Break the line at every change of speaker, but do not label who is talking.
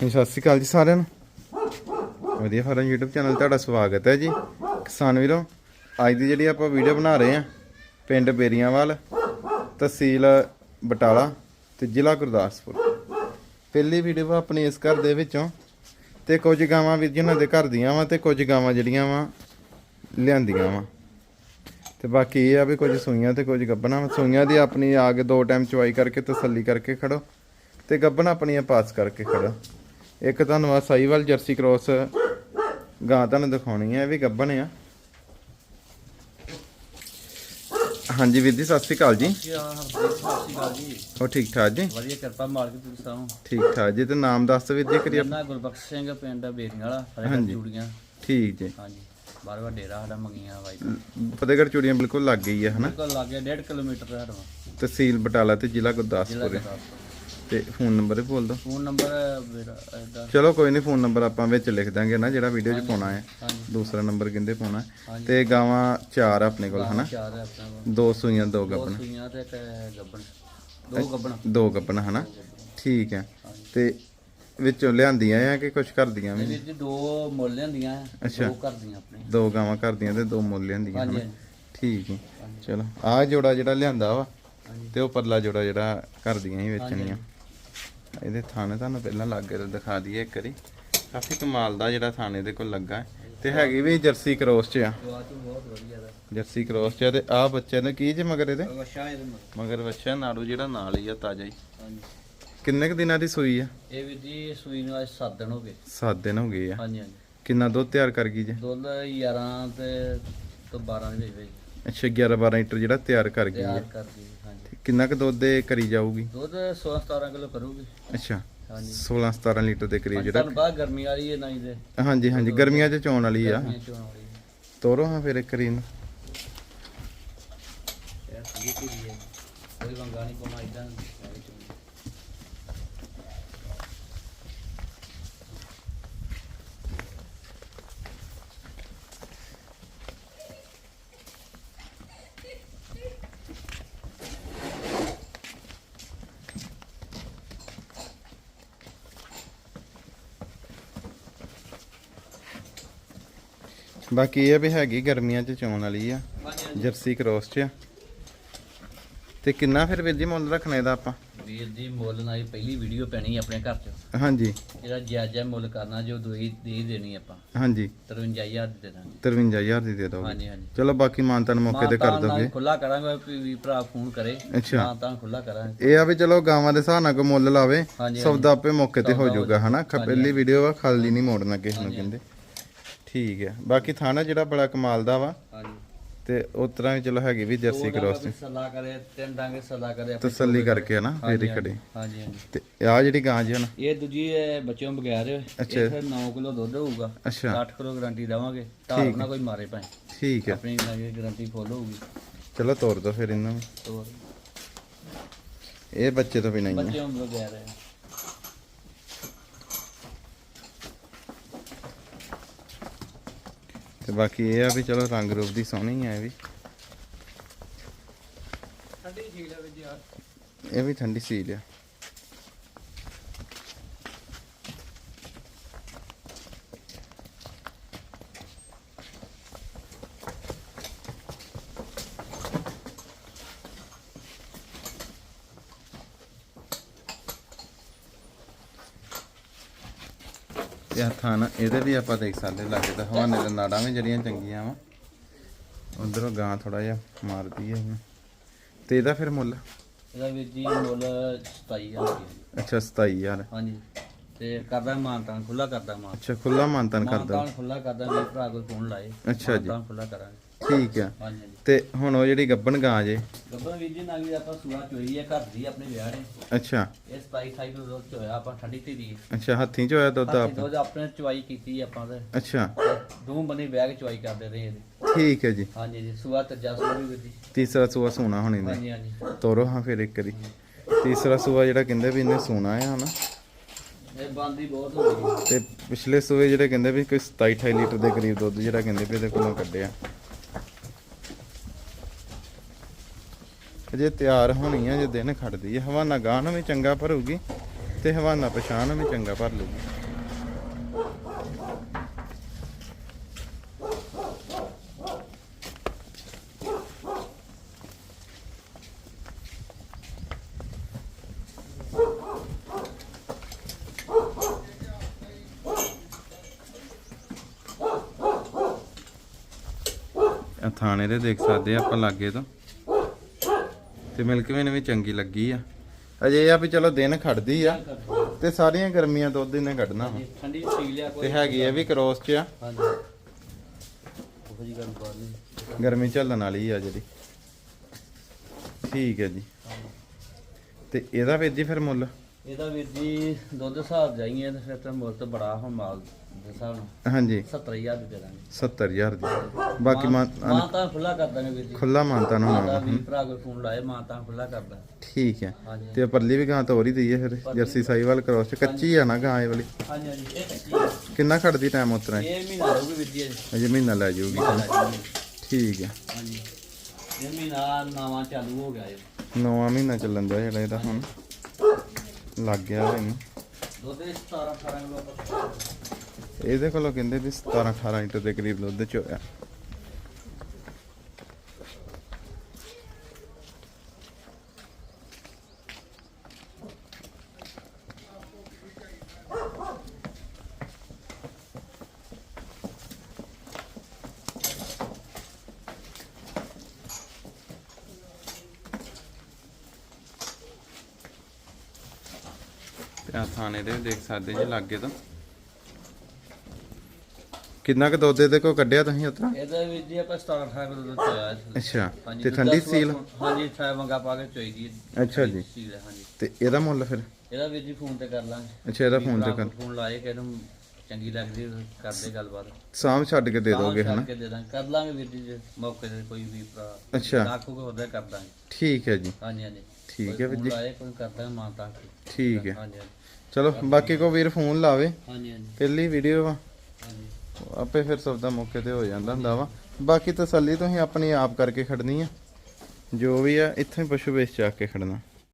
ਜੀ, ਸਤਿ ਸ਼੍ਰੀ ਅਕਾਲ ਜੀ ਸਾਰਿਆਂ ਨੂੰ। ਵਧੀਆ ਫਾਰਮ YouTube ਚੈਨਲ ਤੁਹਾਡਾ ਸਵਾਗਤ ਹੈ ਜੀ। ਕਿਸਾਨ ਵੀਰੋ ਅੱਜ ਦੀ ਜਿਹੜੀ ਆਪਾਂ ਵੀਡੀਓ ਬਣਾ ਰਹੇ ਹਾਂ ਪਿੰਡ ਬੇਰੀਆਂਵਾਲ ਤਹਿਸੀਲ ਬਟਾਲਾ ਤੇ ਜ਼ਿਲ੍ਹਾ ਗੁਰਦਾਸਪੁਰ। ਪਹਿਲੀ ਵੀਡੀਓ ਵਾ ਆਪਣੀ ਇਸ ਘਰ ਦੇ ਵਿੱਚੋਂ ਤੇ ਕੁਝ ਗਾਵਾਂ ਵੀ ਜਿਹਨਾਂ ਦੇ ਘਰ ਦੀਆਂ ਵਾ ਤੇ ਕੁਝ ਗਾਵਾਂ ਜਿਹੜੀਆਂ ਵਾ ਲਿਆਂਦੀਆਂ ਵਾ। ਤੇ ਬਾਕੀ ਇਹ ਆ ਵੀ ਕੁਝ ਸੂਈਆਂ ਤੇ ਕੁਝ ਗੱਬਣਾ ਵਾ। ਸੂਈਆਂ ਦੀ ਆਪਣੀ ਆ ਕੇ ਦੋ ਟਾਈਮ ਚੁਆਈ ਕਰਕੇ ਤਸੱਲੀ ਕਰਕੇ ਖੜੋ ਤੇ ਗੱਬਣ ਆਪਣੀਆਂ ਪਾਸ ਕਰਕੇ ਖੜੋ। ਇੱਕ ਤੁਹਾਨੂੰ ਆ ਸਾਈਵਾਲ ਜਰਸੀ ਕ੍ਰੋਸ ਗਾਂ ਤੁਹਾਨੂੰ ਦਿਖਾਉਣੀ ਹੈ ਇਹ ਵੀ ਗੱਬਣ ਆ। ਹਾਂਜੀ ਵੀਰ ਜੀ ਸਤਿ ਸ਼੍ਰੀ ਅਕਾਲ ਜੀ। ਹੋ ਠੀਕ ਠਾਕ ਜੀ?
ਵਧੀਆ ਕਿਰਪਾ ਮਾਲਕ ਤੁਸੀਂ ਸਾਂ
ਠੀਕ ਠਾਕ ਜੀ ਤੇ ਨਾਮ ਦੱਸ ਵੀਰ ਜੀ ਕਰੀ
ਮੇਰਾ ਗੁਰਬਖਸ਼ ਸਿੰਘ ਪਿੰਡ ਬੇਰੀਆਂ ਵਾਲਾ
ਹਾਂਜੀ।
ਫਰੇਗੜ ਚੂੜੀਆਂ।
ਠੀਕ ਜੀ।
ਹਾਂਜੀ ਬਾਰਵਾ ਡੇਰਾ ਸਾਡਾ ਮੰਗੀਆਂ ਬਾਈ।
ਫਤਿਹਗੜ੍ਹ ਚੂੜੀਆਂ ਬਿਲਕੁਲ ਲੱਗ ਗਈ ਹੈ ਹਨਾ?
ਬਿਲਕੁਲ ਲੱਗੇ 1.5 ਕਿਲੋਮੀਟਰ ਦਾ
ਤਹਿਸੀਲ ਬਟਾਲਾ ਤੇ ਜ਼ਿਲ੍ਹਾ ਗੁਰਦਾਸਪੁਰ। ਤੇ ਫੋਨ ਨੰਬਰ ਹੀ ਬੋਲ ਦਿਓ
ਫੋਨ ਨੰਬਰ ਮੇਰਾ ਇਹਦਾ।
ਚਲੋ ਕੋਈ ਨਹੀਂ ਫੋਨ ਨੰਬਰ ਆਪਾਂ ਵਿੱਚ ਲਿਖ ਦਾਂਗੇ ਨਾ ਜਿਹੜਾ ਵੀਡੀਓ 'ਚ ਪਾਉਣਾ ਹੈ।
ਹਾਂਜੀ।
ਦੂਸਰਾ ਨੰਬਰ ਕਹਿੰਦੇ ਪਾਉਣਾ ਹੈ।
ਹਾਂਜੀ।
ਤੇ ਗਾਵਾਂ ਚਾਰ ਆ ਆਪਣੇ ਕੋਲ ਹਨਾ?
ਚਾਰ ਹੈ ਆਪਣਾ ਕੋਲ।
ਦੋ ਸੂਈਆਂ ਦੋ
ਦੋ
ਗੱਬਣ
ਸੂਈਆਂ ਤੇ ਇੱਕ ਗੱਬਣ। ਦੋ ਗੱਬਣ।
ਦੋ ਗੱਬਣ ਹਨਾ? ਠੀਕ ਹੈ। ਤੇ ਵਿੱਚੋਂ ਲਿਆਂਦੀਆਂ ਆ ਕਿ ਕੁਝ ਕਰਦੀਆਂ ਵੀ?
ਜੀ ਦੋ ਮੁੱਲ ਲੈਂਦੀਆਂ
ਅੱਛਾ।
ਦੋ ਕਰਦੀਆਂ ਆਪਣੇ।
ਦੋ ਗਾਵਾਂ ਕਰਦੀਆਂ ਤੇ ਦੋ ਮੁੱਲ ਲਿਆਂਦੀਆਂ
ਹਾਂਜੀ
ਹਨਾ ਠੀਕ ਹੈ। ਚਲੋ ਆਹ ਜੋੜਾ ਜਿਹੜਾ ਲਿਆਂਦਾ ਵਾ ਤੇ ਉਹ ਪਰਲਾ ਜੋੜਾ ਜਿਹੜਾ ਕਰਦੀਆਂ ਹੀ ਵੇਚਣੀਆਂ। ਇਹਦੇ ਥਾਣੇ ਤੁਹਾਨੂੰ ਪਹਿਲਾਂ ਲੱਗੇ ਤੇ ਦਿਖਾ ਦਈਏ ਇੱਕ ਵਾਰੀ। ਕਾਫੀ ਕਮਾਲ ਦਾ ਜਿਹੜਾ ਥਾਣੇ ਦੇ ਕੋਲ ਲੱਗਾ ਹੈ। ਤੇ ਹੈਗੀ ਵੀ ਜਰਸੀ ਕ੍ਰੋਸ ਚ ਆ।
ਜਵਾਬ ਤੋਂ ਬਹੁਤ ਵਧੀਆ ਦਾ
ਜਰਸੀ ਕ੍ਰੋਸ ਚ ਆ ਤੇ ਆਹ ਬੱਚੇ ਨੇ ਕੀ ਜੇ ਮਗਰ ਇਹਦੇ?
ਮਗਰ।
ਬੱਚਾ ਨਾੜੂ ਜਿਹੜਾ ਨਾਲ ਹੀ ਆ ਤਾਜ਼ਾ ਹੀ।
ਹਾਂਜੀ।
ਕਿੰਨੇ ਕੁ ਦਿਨਾਂ ਦੀ ਸੂਈ ਆ?
ਇਹ ਵੀਰ ਜੀ ਸੂਈ ਨੂੰ ਅੱਜ 7 ਦਿਨ ਹੋ ਗਏ।
7 ਦਿਨ ਹੋ ਗਏ ਆ।
ਹਾਂਜੀ ਹਾਂਜੀ।
ਕਿੰਨਾ ਦੁੱਧ ਤਿਆਰ ਕਰ ਗਈ ਜੇ?
ਦੁੱਧ 11 ਤੇ ਤੋਂ 12 ਦੇ ਵਿੱਚ ਵਿੱਚ
ਅੱਛਾ 11 12 ਲੀਟਰ ਜਿਹੜਾ ਤਿਆਰ ਕਰ ਗਈ
ਤਿਆਰ
ਹੈ
ਕਰ ਦੀ ਹਾਂਜੀ।
ਕਿੰਨਾ ਕੁ ਦੁੱਧ ਦੇ ਕਰੀ ਜਾਊਗੀ?
ਦੁੱਧ 16 17 ਕਿਲੋ ਕਰੂਗੀ।
ਅੱਛਾ
ਹਾਂਜੀ।
16 17 ਲੀਟਰ ਦੇ ਕਰੀਬ ਜਿਹੜਾ
ਤੁਹਾਨੂੰ ਬਾਅਦ ਗਰਮੀ ਵਾਲੀ ਹੈ ਨਹੀਂ ਦੇ
ਹਾਂਜੀ ਹਾਂਜੀ ਗਰਮੀਆਂ 'ਚ ਚੋਣ ਵਾਲੀ ਆ।
ਗਰਮੀਆਂ ਵਾਲੀ।
ਤੋਰੋ ਹਾਂ ਫਿਰ ਇੱਕ ਇਹਨੂੰ।
ਇਹ ਠੰਡੀ ਧੀਰੀ ਹੈ। ਕੋਈ ਵੰਗਾ ਨਹੀਂ ਪਾਉਣਾ ਇਦਾਂ
ਬਾਕੀ ਇਹ ਵੀ ਹੈਗੀ ਗਰਮੀਆਂ 'ਚ ਚੋਣ ਵਾਲੀ ਆ ਜਰਸੀ ਕ੍ਰੋਸ 'ਚ ਆ। ਤੇ ਕਿੰਨਾ ਫਿਰ ਵੀਰ ਜੀ ਮੁੱਲ ਰੱਖਣਾ ਇਹਦਾ ਆਪਾਂ?
ਵੀਰ ਜੀ ਮੁੱਲ ਨਾਲ ਹੀ ਪਹਿਲੀ ਵੀਡੀਓ ਪੈਣੀ ਆਪਣੇ ਘਰ ਚ।
ਹਾਂਜੀ।
ਜਿਹੜਾ ਜਾਇਜ਼ ਮੁੱਲ ਕਰਨਾ ਜੋ ਦੋਈ ਦੇ ਦੇਣੀ ਆਪਾਂ।
ਹਾਂਜੀ।
53000 ਦੇ ਦਾਂਗੇ।
53000 ਦੀ ਦੇ ਦੋਗੇ
ਹਾਂਜੀ ਹਾਂਜੀ।
ਚਲੋ ਬਾਕੀ ਮਾਨਤਨ ਮੌਕੇ ਤੇ ਕਰ ਦੋਗੇ।
ਖੁੱਲਾ ਕਰਾਂਗੇ ਵੀ ਭਰਾ ਫੋਨ ਕਰੇ।
ਅੱਛਾ।
ਤਾਂ ਤਾਂ ਖੁੱਲਾ ਕਰਾਂਗੇ।
ਇਹ ਆ ਵੀ ਚਲੋ ਗਾਵਾਂ ਦੇ ਹਿਸਾਬ ਨਾਲ ਕੋ ਮੁੱਲ ਲਾਵੇ ਸੌਦਾ ਆਪੇ ਮੌਕੇ ਤੇ ਹੋ ਜਾਊਗਾ ਹਨਾ? ਪਹਿਲੀ ਵੀਡੀਓ ਆ ਖਾਲੀ ਨਹੀਂ ਮੋੜਨਾ ਕਿਸੇ ਨੂੰ ਕਹਿੰਦੇ। ਠੀਕ ਹੈ। ਬਾਕੀ ਥਾਣਾ ਜਿਹੜਾ ਬੜਾ ਕਮਾਲ ਦਾ ਵਾ।
ਹਾਂਜੀ।
ਤੇ ਉਸ ਤਰ੍ਹਾਂ ਚਲੋ ਹੈਗੀ ਵੀ ਜਰਸੀ ਕ੍ਰੋਸ
ਦੀ ਸਲਾਹ ਕਰੇ ਤਿੰਨ ਡਾਂਗੇ ਸਲਾਹ ਕਰੇ ਆਪਣੀ
ਤਸੱਲੀ ਕਰਕੇ ਹਨਾ ਫੇਰ ਹੀ
ਹਾਂਜੀ,
ਖੜੇ।
ਹਾਂਜੀ ਹਾਂਜੀ।
ਤੇ ਆ ਜਿਹੜੀ ਗਾਂ ਜੀ ਹੁਣ?
ਇਹ ਦੂਜੀ ਬੱਚਿਆਂ ਬਗੈਰ। ਇਹ ਫਿਰ 9 ਕਿਲੋ ਦੁੱਧ ਹੋਊਗਾ।
ਅੱਛਾ।
60 ਕਿਲੋ ਗਾਰੰਟੀ ਦੇਵਾਂਗੇ। ਧਾਰ ਨਾ ਕੋਈ ਮਾਰੇ ਭਾਈ
ਠੀਕ ਹੈ।
ਆਪਣੀ ਗਾਰੰਟੀ ਫੁੱਲ ਹੋਊਗੀ।
ਚਲੋ ਤੋਰ ਦੋ ਫਿਰ ਇਹਨਾਂ ਨੂੰ।
ਤੋਰ।
ਇਹ ਬੱਚੇ ਤੋਂ ਵੀ ਨਹੀਂ ਹੈ
ਬੱਚਿਆਂ ਬਗੈਰ ਹੈ।
ਬਾਕੀ ਇਹ ਆ ਵੀ ਚਲੋ ਰੰਗ ਰੂਪ ਦੀ ਸੋਹਣੀ ਹੈ ਇਹ ਵੀ।
ਠੰਡੀ ਝੀਲ ਹੈ ਯਾਰ
ਇਹ ਵੀ ਠੰਡੀ ਸੀਲ ਆ। ਇਹ ਹੱਥਾਂ ਨਾਲ ਇਹਦੇ ਵੀ ਆਪਾਂ ਦੇਖ ਸਕਦੇ ਲੱਗੇ ਤਾਂ ਹਵਾਨੇ ਦੇ ਨਾੜਾਂ ਵੀ ਜਿਹੜੀਆਂ ਚੰਗੀਆਂ ਵਾ। ਉਧਰੋਂ ਗਾਂ ਥੋੜਾ ਜਿਹਾ ਮਾਰਦੀ ਹੈ ਇਹਨੂੰ। ਤੇ ਇਹਦਾ ਫਿਰ ਮੁੱਲ?
ਇਹਦਾ ਵੀਰ ਜੀ ਮੁੱਲ 27000 ਰੁਪਏ
ਅੱਛਾ 27000
ਹਾਂਜੀ। ਤੇ ਕਰਦਾ ਮਾਨਤਾਨ ਖੁੱਲਾ ਕਰਦਾ ਮਾਨ।
ਅੱਛਾ ਖੁੱਲਾ ਮਾਨਤਨ ਕਰਦਾ।
ਮਾਨਤਾਨ ਖੁੱਲਾ ਕਰਦਾ ਮੇਰੇ ਭਰਾ ਕੋਲ ਫੋਨ ਲਾਏ।
ਅੱਛਾ ਜੀ।
ਮਾਨਤਾਨ ਖੁੱਲਾ ਕਰਾਂਗੇ।
ਠੀਕ ਆ।
ਹਾਂਜੀ ਹਾਂਜੀ
ਤੇ ਹੁਣ ਉਹ ਜਿਹੜੀ ਗੱਬਣ ਗਾਂ ਜੇ।
ਗੱਬਰ ਵੀਰ ਜੀ ਨਾਲ ਵੀ ਆਪਾਂ ਸੂਆ ਚੋਈ ਹੈ ਘਰ ਦੀ ਆਪਣੇ ਵਿਆਹ ਨੇ।
ਅੱਛਾ।
ਇਹ 27 28 ਕਿਲੋ ਦੁੱਧ ਚ ਹੋਇਆ ਆਪਾਂ ਠੰਡੀ ਧੀਰੀ
ਅੱਛਾ ਹੱਥੀਂ ਚ ਹੋਇਆ ਦੁੱਧ ਆਪ
ਦੁੱਧ ਆਪਣੇ ਚਵਾਈ ਕੀਤੀ ਆਪਾਂ ਤੇ।
ਅੱਛਾ।
ਦੋ ਬੰਦੇ ਬਹਿ ਕੇ ਚਵਾਈ ਕਰਦੇ ਰਹੇ ਇਹਦੀ।
ਠੀਕ ਹੈ ਜੀ।
ਹਾਂਜੀ ਜੀ ਸੂਆ ਤੱਜਾ ਸੂਆ ਵੀ ਵੀਰ ਜੀ।
ਤੀਸਰਾ ਸੂਆ ਸੋਨਾ ਹੋਣੀ ਨੇ
ਹਾਂਜੀ ਹਾਂਜੀ।
ਤੋਰੋ ਹਾਂ ਫਿਰ ਇੱਕ ਵਾਰੀ। ਤੀਸਰਾ ਸੂਆ ਜਿਹੜਾ ਕਹਿੰਦੇ ਵੀ ਇਹਨੇ ਸੋਨਾ ਆ ਹਨਾ।
ਇਹ ਬੰਦੀ ਬਹੁਤ ਹੋ ਗਈ।
ਤੇ ਪਿਛਲੇ ਸੂਏ ਜਿਹੜੇ ਕਹਿੰਦੇ ਵੀ ਕੋਈ 27 28 ਲੀਟਰ ਦੇ ਕਰੀਬ ਦੁੱਧ ਜਿਹੜਾ ਕਹਿੰਦੇ ਵੀ ਇਹਦੇ ਕੋਲੋਂ ਕੱਢਿਆ। ਅਜੇ ਤਿਆਰ ਹੋਣੀ ਆ ਜੇ ਦਿਨ ਖੜਦੀ ਹੈ ਹਵਾਨਾ ਗਾਂ ਵੀ ਚੰਗਾ ਭਰੂਗੀ ਤੇ ਹਵਾਨਾ ਪਛਾਣ ਵੀ ਚੰਗਾ ਭਰ ਲੂਗੀ। ਥਾਣੇ ਦੇ ਦੇਖ ਸਕਦੇ ਆ ਆਪਾਂ ਲਾਗੇ ਤੋਂ। ਤੇ ਮਿਲਕ ਵੀ ਚੰਗੀ ਲੱਗੀ ਆ। ਅਜੇ ਇਹ ਆ ਵੀ ਚਲੋ ਦਿਨ ਖੜਦੀ ਆ ਤੇ ਸਾਰੀਆਂ ਗਰਮੀਆਂ ਦੁੱਧ ਇਹਨੇ ਕੱਢਣਾ ਵਾ।
ਠੰਡੀ ਪੀ ਲਿਆ ਕੋਈ।
ਤੇ ਹੈਗੀ ਇਹ ਵੀ ਕ੍ਰੋਸ ਚ ਆ।
ਹਾਂਜੀ। ਉਹ ਜੀ ਗੱਲ ਬਾਤ ਨਹੀਂ।
ਗਰਮੀ ਝੱਲਣ ਵਾਲੀ ਆ ਜਿਹੜੀ। ਠੀਕ ਹੈ ਜੀ। ਤੇ ਇਹਦਾ ਵੀਰ ਜੀ ਫਿਰ ਮੁੱਲ?
ਇਹਦਾ ਵੀਰ ਜੀ ਦੁੱਧ ਹਿਸਾਬ ਜਾਈਏ ਤੇ ਫਿਰ ਤਾਂ ਮੁੱਲ ਤਾਂ ਬੜਾ ਹੁਣ ਮਾਲ। ਦੇ ਹਿਸਾਬ ਨਾਲ।
ਹਾਂਜੀ।
70000 ਦੇ ਦੇ ਦਾਂਗੇ।
70000 ਦੀ। ਬਾਕੀ ਮਾਂ
ਮਾਂ ਤਾਂ ਖੁੱਲਾ ਕਰ ਦਾਂਗੇ ਵੀਰ ਜੀ।
ਖੁੱਲਾ ਮਾਨਤਾ ਨੂੰ
ਮਾਂ ਦਾ
ਹੋਣਾ
ਵੀ ਭਰਾ ਕੋਈ ਫੋਨ ਲਾਏ ਮਾਂ ਤਾਂ ਖੁੱਲਾ ਕਰਦਾ
ਠੀਕ ਹੈ।
ਹਾਂਜੀ
ਤੇ ਪਰਲੀ ਵੀ ਗਾਂ ਤੋਰ ਹੀ ਦਈਏ ਫਿਰ ਜਰਸੀ ਸਾਈਵਾਲ ਕ੍ਰੋਸ ਚ। ਕੱਚੀ ਆ ਨਾ ਗਾਂ ਇਹ ਵਾਲੀ।
ਹਾਂਜੀ ਹਾਂਜੀ ਇਹ ਕੱਚੀ ਹੈ।
ਕਿੰਨਾ ਖੜਦੀ ਟਾਈਮ ਉਤਰਾ
ਇਹ ਮਹੀਨਾ ਰਹੂਗੀ ਵੀਰ ਜੀ ਇਹ।
ਅਜੇ ਮਹੀਨਾ ਲੈ ਜਾਊਗੀ। ਠੀਕ ਹੈ।
ਹਾਂਜੀ। ਇਹ ਮਹੀਨਾ ਨਵਾਂ ਚਾਲੂ ਹੋ ਗਿਆ ਇਹ।
ਨੌਵਾਂ ਮਹੀਨਾ ਚੱਲਣ ਦਾ ਜਿਹੜਾ ਇਹਦਾ ਹੁਣ। ਲੱਗ ਗਿਆ ਇਹਨੂੰ।
ਦੁੱਧ ਦੇ 17 18 ਕਿਲੋ ਆਪਾਂ
ਇਹਦੇ ਕੋਲੋਂ ਕਹਿੰਦੇ ਵੀ 17 18 ਲੀਟਰ ਦੇ ਕਰੀਬ ਦੁੱਧ ਚ ਹੋਇਆ। ਆ ਥਾਣੇ ਦੇ ਦੇਖ ਸਕਦੇ ਜੀ ਲਾਗੇ ਤੋਂ। ਕਿੰਨਾ ਕੁ ਦੁੱਧ ਇਹਦੇ ਕੋ ਕੱਢਿਆ ਤੁਸੀਂ ਉਤਰਾ
ਇਹਦਾ ਵੀ ਜੀ ਆਪਾਂ 17 18 ਕਿਲੋ ਦੁੱਧ ਚੋਇਆ ਇਸ
ਅੱਛਾ
ਹਾਂਜੀ,
ਤੇ ਠੰਡੀ ਸੀਲ?
ਹਾਂਜੀ ਛੇ ਵੰਗਾ ਪਾ ਕੇ ਚੋਈ ਦੀ
ਅੱਛਾ ਜੀ।
ਸੀਲ ਹੈ ਹਾਂਜੀ।
ਤੇ ਇਹਦਾ ਮੁੱਲ ਫਿਰ?
ਇਹਦਾ ਵੀਰ ਜੀ ਫੋਨ ਤੇ ਕਰ ਲਾਂਗੇ।
ਅੱਛਾ ਇਹਦਾ ਫੋਨ ਤੇ ਕਰ
ਫੋਨ ਲਾਏ ਕਿ ਇਹਨੂੰ ਚੰਗੀ ਲੱਗਦੀ ਕਰਦੇ ਗੱਲਬਾਤ।
ਸਾਮ ਛੱਡ ਕੇ ਦੇ ਦੋਗੇ ਹਨਾ?
ਕੇ ਦੇ ਦਾਂਗੇ। ਕਰ ਲਾਂਗੇ ਵੀਰ ਜੀ ਜੇ ਮੌਕੇ ਤੇ ਕੋਈ ਵੀ ਭਰਾ
ਅੱਛਾ।
ਆਖੋਗੇ ਉਹਦਾ ਕਰ ਦਾਂਗੇ।
ਠੀਕ ਹੈ ਜੀ।
ਹਾਂਜੀ ਹਾਂਜੀ।
ਠੀਕ ਹੈ ਵੀਰ
ਫੋਨ
ਜੀ।
ਲਾਏ ਕੋਈ ਕਰਦਾ ਮਾਂ ਤਾਂ
ਠੀਕ ਹੈ।
ਹਾਂਜੀ ਹਾਂਜੀ।
ਚਲੋ ਬਾਕੀ ਕੋ ਵੀਰ ਫੋਨ ਲਾਵੇ।
ਹਾਂਜੀ ਹਾਂਜੀ।
ਪਹਿਲੀ ਵੀਡੀਓ ਵਾ
ਹਾਂਜੀ।
ਆਪੇ ਫਿਰ ਸੌਦਾ ਮੌਕੇ ਤੇ ਹੋ ਜਾਂਦਾ ਹੁੰਦਾ ਵਾ। ਬਾਕੀ ਤਸੱਲੀ ਤੁਸੀਂ ਆਪਣੀ ਆਪ ਕਰਕੇ ਖੜਨੀ ਆ। ਜੋ ਵੀ ਆ, ਇੱਥੋਂ ਹੀ ਪਸ਼ੂ ਵੇਚ ਚੱਕ ਕੇ ਖੜਨਾ।